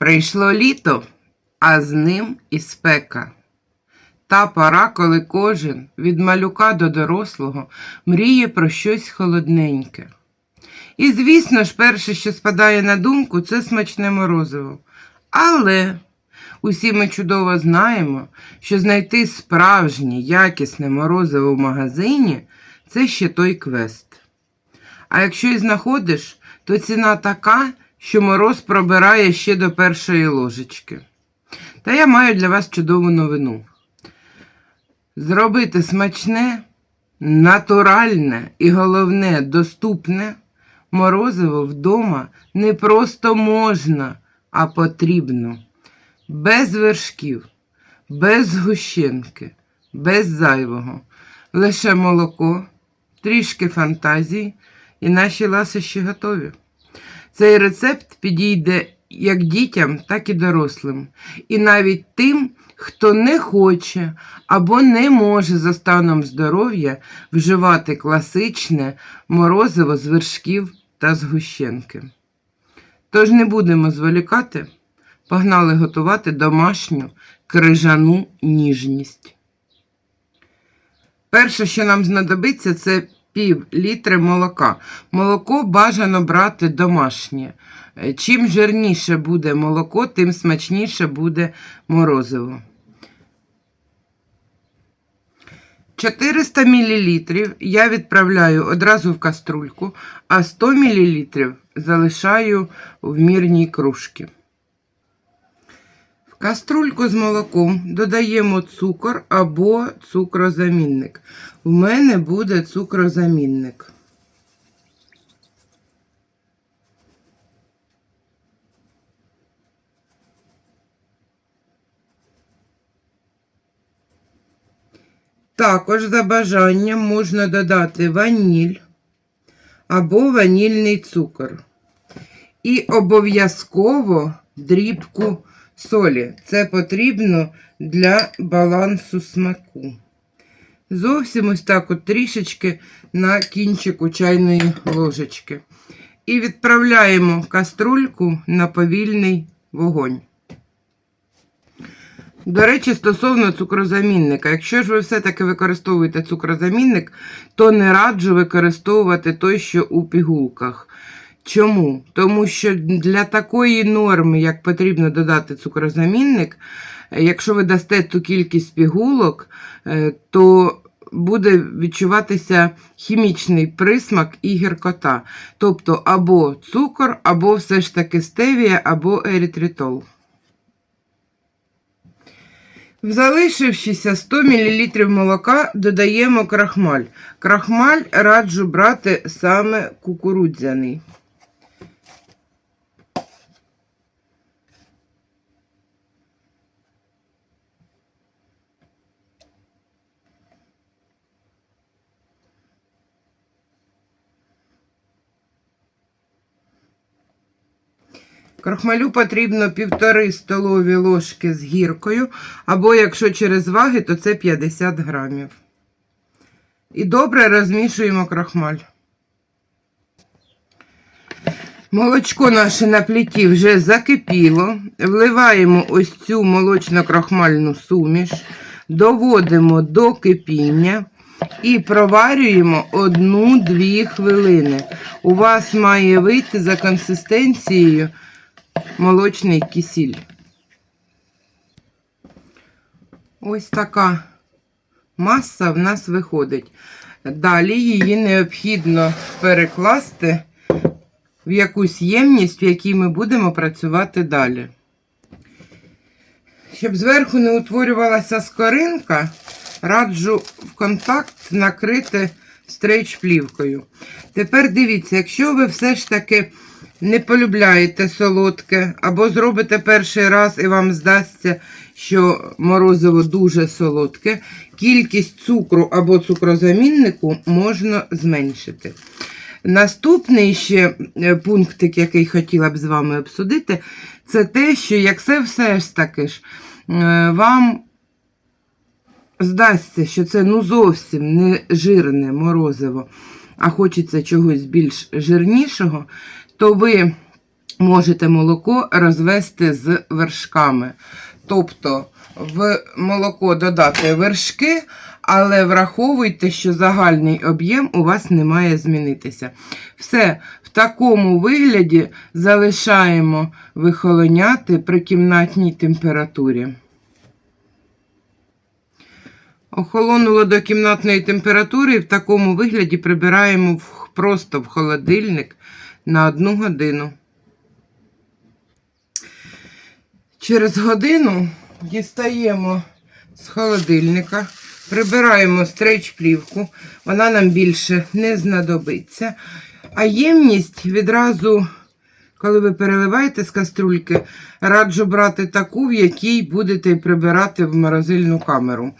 Прийшло літо, а з ним і спека. Та пора, коли кожен, від малюка до дорослого, мріє про щось холодненьке. І, звісно ж, перше, що спадає на думку, це смачне морозиво. Але усі ми чудово знаємо, що знайти справжнє якісне морозиво в магазині це ще той квест. А якщо і знаходиш, то ціна така, що мороз пробирає ще до першої ложечки. Та я маю для вас чудову новину. Зробити смачне, натуральне і головне доступне морозиво вдома не просто можна, а потрібно. Без вершків, без згущенки, без зайвого. Лише молоко, трішки фантазії і наші ласощі готові. Цей рецепт підійде як дітям, так і дорослим, і навіть тим, хто не хоче або не може за станом здоров'я вживати класичне морозиво з вершків та згущенки. Тож не будемо зволікати, погнали готувати домашню крижану ніжність. Перше, що нам знадобиться, це пів літри молока. Молоко бажано брати домашнє. Е, Чим жирніше буде молоко, тим смачніше буде морозиво. 400 мл я відправляю одразу в каструльку, а 100 мл залишаю в мірній кружці. В каструльку з молоком додаємо цукор або цукрозамінник. У мене буде цукрозамінник. Також за бажанням можна додати ваніль або ванільний цукор. І обов'язково дрібку солі. Це потрібно для балансу смаку. Зовсім ось так от трішечки на кінчику чайної ложечки. І відправляємо каструльку на повільний вогонь. До речі, стосовно цукрозамінника, якщо ж ви все-таки використовуєте цукрозамінник, то не раджу використовувати той, що у пігулках. Чому? Тому що для такої норми, як потрібно додати цукрозамінник, якщо ви дасте ту кількість пігулок, е, то буде відчуватися хімічний присмак і гіркота. Тобто або цукор, або все ж таки стевія, або ерітритол. В залишившися 100 мл молока додаємо крахмаль. Крахмаль раджу брати саме кукурудзяний. Крахмалю потрібно півтори столові ложки з гіркою, або якщо через ваги, то це 50 грамів. І добре розмішуємо крахмаль. Молочко наше на плиті вже закипіло. Вливаємо ось цю молочно-крахмальну суміш, доводимо до кипіння і проварюємо 1-2 хвилини. У вас має вийти за консистенцією молочний кисіль. Ось така маса в нас виходить. Далі її необхідно перекласти в якусь ємність, в якій ми будемо працювати далі. Щоб зверху не утворювалася скоринка, раджу в контакт накрити стрейч-плівкою. Тепер дивіться, якщо ви все ж таки не полюбляєте солодке, або зробите перший раз і вам здасться, що морозиво дуже солодке, кількість цукру або цукрозаміннику можна зменшити. Наступний ще е, пунктик, який хотіла б з вами обсудити, це те, що як це все ж таки ж е, вам здасться, що це ну зовсім не жирне морозиво, а хочеться чогось більш жирнішого, то ви можете молоко розвести з вершками. Тобто в молоко додати вершки, але враховуйте, що загальний об'єм у вас не має змінитися. Все в такому вигляді залишаємо вихолоняти при кімнатній температурі. Охолонуло до кімнатної температури і в такому вигляді прибираємо просто в холодильник на одну годину. Через годину дістаємо з холодильника, прибираємо стрейч-плівку, вона нам більше не знадобиться. А ємність відразу, коли ви переливаєте з каструльки, раджу брати таку, в якій будете прибирати в морозильну камеру.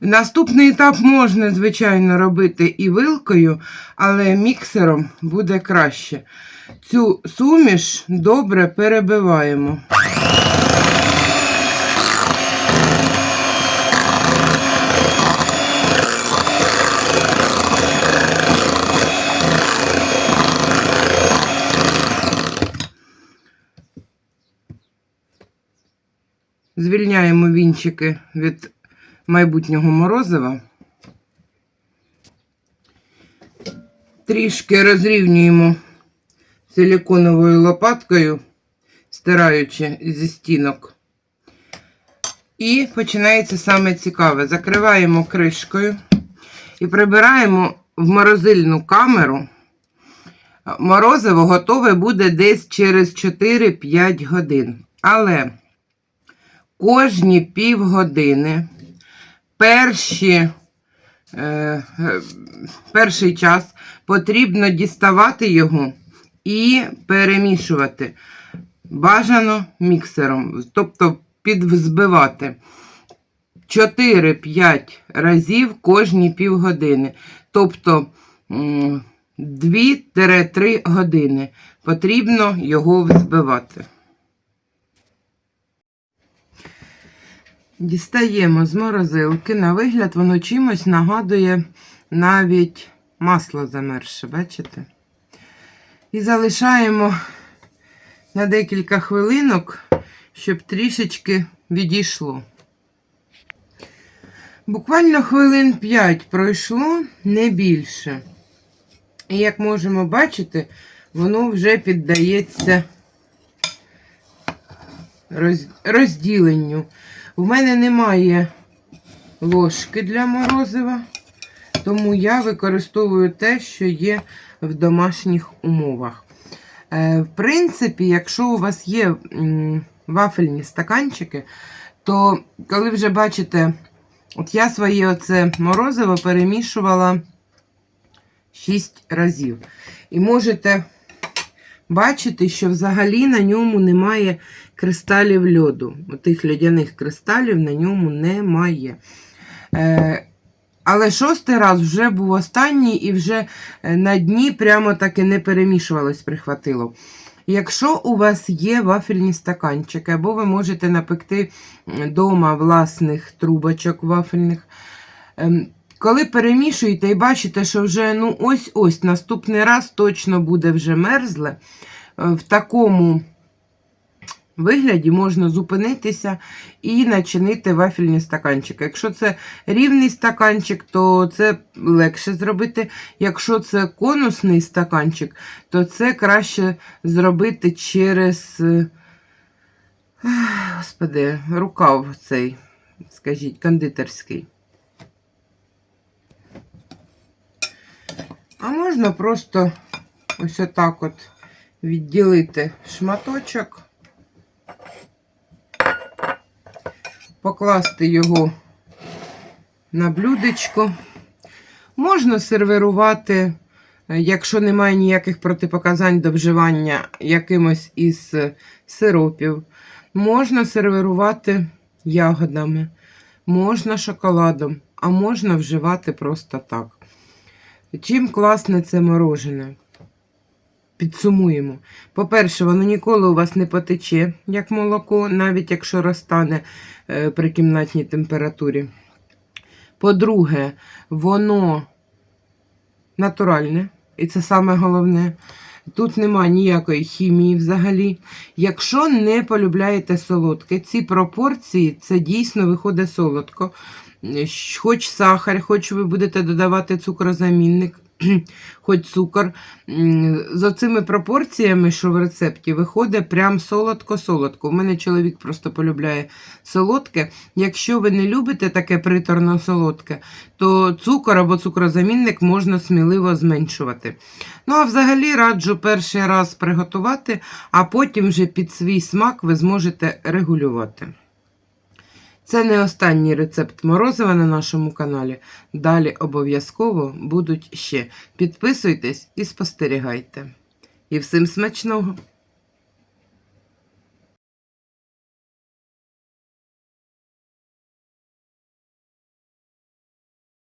Наступний етап можна, звичайно, робити і вилкою, але міксером буде краще. Цю суміш добре перебиваємо. Звільняємо вінчики від майбутнього морозива. Трішки розрівнюємо силіконовою лопаткою, стираючи зі стінок. І починається саме цікаве. Закриваємо кришкою і прибираємо в морозильну камеру. Морозиво готове буде десь через 4-5 годин. Але кожні півгодини перші, е, е, перший час потрібно діставати його і перемішувати. Бажано міксером, тобто підвзбивати 4-5 разів кожні півгодини. Тобто 2-3 години потрібно його взбивати. Дістаємо з морозилки. На вигляд воно чимось нагадує навіть масло замерзше, бачите? І залишаємо на декілька хвилинок, щоб трішечки відійшло. Буквально хвилин 5 пройшло, не більше. І як можемо бачити, воно вже піддається розділенню. У мене немає ложки для морозива, тому я використовую те, що є в домашніх умовах. Е, В принципі, якщо у вас є вафельні стаканчики, то коли вже бачите, от я своє оце морозиво перемішувала 6 разів. І можете бачити, що взагалі на ньому немає кристалів льоду. Отих льодяних кристалів на ньому немає. Е, але шостий раз вже був останній і вже е, на дні прямо таки не перемішувалось, прихватило. Якщо у вас є вафельні стаканчики, або ви можете напекти вдома власних трубочок вафельних, ем, коли перемішуєте і бачите, що вже ну ось-ось наступний раз точно буде вже мерзле, е, в такому вигляді можна зупинитися і начинити вафельні стаканчики. Якщо це рівний стаканчик, то це легше зробити. Якщо це конусний стаканчик, то це краще зробити через е, господи, рукав цей, скажіть, кондитерський. А можна просто ось отак от відділити шматочок, покласти його на блюдечко. Можна сервірувати, якщо немає ніяких протипоказань до вживання якимось із сиропів. Можна сервірувати ягодами, можна шоколадом, а можна вживати просто так. Чим класне це морожене? Підсумуємо. По-перше, воно ніколи у вас не потече, як молоко, навіть якщо розтане е, при кімнатній температурі. По-друге, воно натуральне, і це саме головне. Тут нема ніякої хімії взагалі. Якщо не полюбляєте солодке, ці пропорції це дійсно виходить солодко. Хоч сахар, хоч ви будете додавати цукрозамінник, хоч цукор. З оцими пропорціями, що в рецепті, виходить прям солодко-солодко. У мене чоловік просто полюбляє солодке. Якщо ви не любите таке приторно солодке, то цукор або цукрозамінник можна сміливо зменшувати. Ну, а взагалі раджу перший раз приготувати, а потім вже під свій смак ви зможете регулювати. Це не останній рецепт морозива на нашому каналі. Далі обов'язково будуть ще. Підписуйтесь і спостерігайте. І всім смачного!